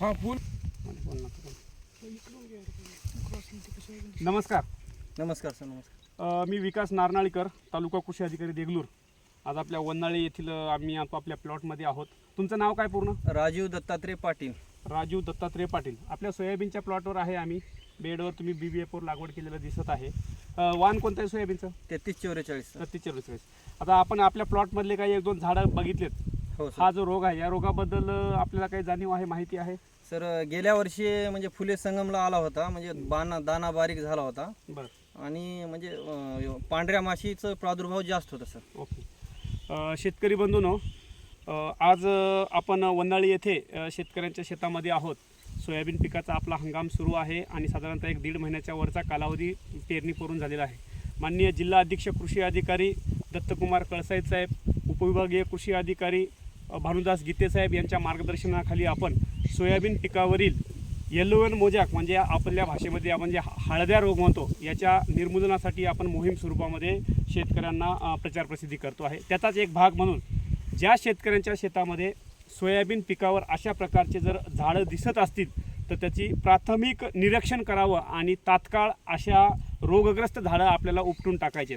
हा फुल. नमस्कार. नमस्कार सर नमस्कार. अ, मी विकास नारनाळीकर तालुका कृषी अधिकारी देगलूर. आज आपल्या वन्हाळी येथील अ, आम्ही आता आपल्या प्लॉटमध्ये आहोत. तुमचं नाव काय पूर्ण? राजीव दत्तात्रय पाटील. राजू दत्तात्रय पाटील. आपल्या सोयाबीनच्या प्लॉटवर आहे आम्ही. बेडवर तुम्ही बी बी एफवर लागवड केलेलं दिसत आहे. अ, वाण कोणतं आहे सोयाबीनचं? तेहतीस चौवेचाळीस सर. छत्तीस चव्वेचाळीस आता आपण आपल्या प्लॉटमधले काही एक दोन झाडं बघितलेत. हो हा जो रोग आहे या रोगाबद्दल अ, आपल्याला काही जाणीव आहे माहिती आहे? सर गेल्या वर्षी म्हणजे फुले संगमला आला होता म्हणजे बाना दाना बारीक झाला होता. बरं. आणि म्हणजे अं, पांढऱ्या माशीचं प्रादुर्भाव जास्त होता सर. ओके. अ, शेतकरी बंधूनो अ, आज अ, आपण वंदाळी येथे अ, शेतकऱ्यांच्या शेतामध्ये आहोत. सोयाबीन पिकाचा आपला हंगाम सुरू आहे आणि साधारणतः एक दीड महिन्याच्या वरचा कालावधी पेरणी करून झालेला आहे. माननीय जिल्हा अधीक्षक कृषी अधिकारी दत्तकुमार कळसाईत साहेब उपविभागीय कृषी अधिकारी भानुदास गीतेसाहेब यांच्या मार्गदर्शनाखाली आपण सोयाबीन पिकावरील येल्लोवेन मोजॅक म्हणजे आपल्या भाषेमध्ये आपण जे हळद्या रोग म्हणतो याच्या निर्मूलनासाठी आपण मोहीम स्वरूपामध्ये शेतकऱ्यांना प्रचार प्रसिद्धी करतो आहे. त्याचाच एक भाग म्हणून ज्या शेतकऱ्यांच्या शेतामध्ये सोयाबीन पिकावर अशा प्रकारचे जर झाडं दिसत असतील तर त्याची प्राथमिक निरीक्षण करावं आणि तात्काळ अशा रोगग्रस्त झाडं आपल्याला उपटून टाकायचे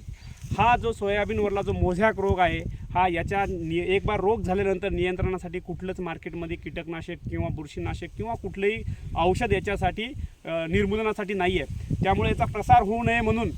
हा जो सोयाबीनवरला जो मोझॅक रोग आहे हा याच्या नि एक बार रोग झाल्यानंतर नियंत्रणासाठी कुठलंच मार्केटमध्ये कीटकनाशक किंवा बुरशीनाशक किंवा कुठलंही औषध याच्यासाठी निर्मूलनासाठी नाही आहे त्यामुळे याचा प्रसार होऊ नये म्हणून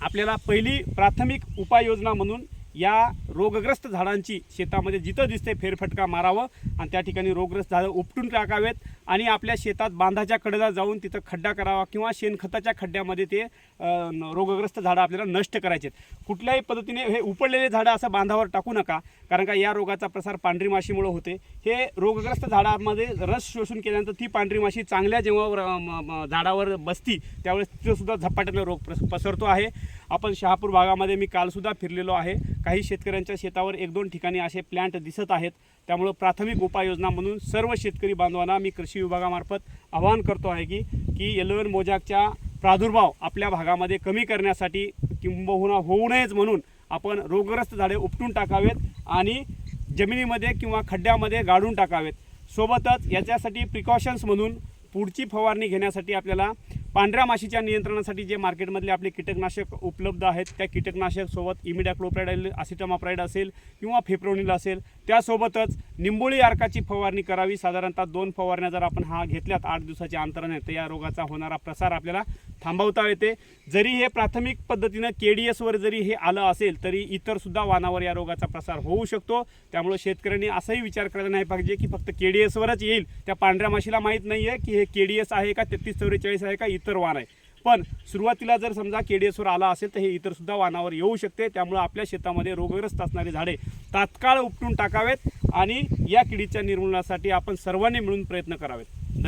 आपल्याला पहिली प्राथमिक उपाययोजना म्हणून या रोगग्रस्त झाडांची शेतामध्ये जिथं दिसते फेरफटका मारावं आणि त्या ठिकाणी रोगग्रस्त झाडं उपटून टाकावेत आणि आपल्या शेतात बांधाच्या कडेला जाऊन तिथं खड्डा करावा किंवा शेणखताच्या खड्ड्यामध्ये ते रोगग्रस्त झाडं आपल्याला नष्ट करायचे आहेत कुठल्याही पद्धतीने हे उपडलेले झाडं असं बांधावर टाकू नका कारण का या रोगाचा प्रसार पांढरी माशीमुळे होते हे रोगग्रस्त झाडामध्ये रस शोषून केल्यानंतर ती पांढरी माशी चांगल्या जेव्हा म- झाडावर बसती त्यावेळेस तिथंसुद्धा सुद्धा झपाट्याने रोग प्रस- पसरतो आहे. आपण शहापूर भागामध्ये मी कालसुद्धा फिरलेलो आहे. काही शेतकऱ्यांच्या शेतावर एक दोन ठिकाणी असे प्लॅन्ट दिसत आहेत. त्यामुळं प्राथमिक उपाययोजना म्हणून सर्व शेतकरी बांधवांना मी कृषी विभागामार्फत आवाहन करतो आहे की की येलोवेन मोजाकच्या प्रादुर्भाव आपल्या भागामध्ये कमी करण्यासाठी किंबहुना होऊ नयेच म्हणून आपण रोगग्रस्त झाडे उपटून टाकावेत आणि जमिनीमध्ये किंवा खड्ड्यामध्ये गाडून टाकावेत. सोबतच याच्यासाठी प्रिकॉशन्स म्हणून पुढची फवारणी घेण्यासाठी आपल्याला पांढऱ्या माशीच्या नियंत्रणासाठी जे मार्केटमधले आपले कीटकनाशक उपलब्ध आहेत त्या कीटकनाशक सोबत इमिडॅक्लोप्राईड असिटमाप्राईड असेल किंवा फेप्रोनिल असेल त्यासोबतच निंबोळी अर्काची फवारणी करावी. साधारणतः दोन फवारण्या जर आपण हा घेतल्यात आठ दिवसाच्या अंतराने तर या रोगाचा होणारा प्रसार आपल्याला थांबवता येते. जरी हे प्राथमिक पद्धतीनं के डी एसवर जरी हे आलं असेल तरी इतरसुद्धा वाहनावर या रोगाचा प्रसार होऊ शकतो. त्यामुळे शेतकऱ्यांनी असाही विचार करायला नाही पाहिजे की फक्त के डी एसवरच येईल. त्या पांढऱ्या माशीला माहीत नाही आहे की हे के डी एस आहे का तेहतीस चौवेचाळीस आहे का इतर वाण आहे. पण सुरुवातीला जर समजा के डी एसवर आला असेल तर हे इतरसुद्धा वाहनावर वानावर येऊ शकते. त्यामुळे आपल्या शेतामध्ये रोगग्रस्त असणारी झाडे तात्काळ उपटून टाकावेत आणि या किडीच्या निर्मूलनासाठी आपण सर्वांनी मिळून प्रयत्न करावेत.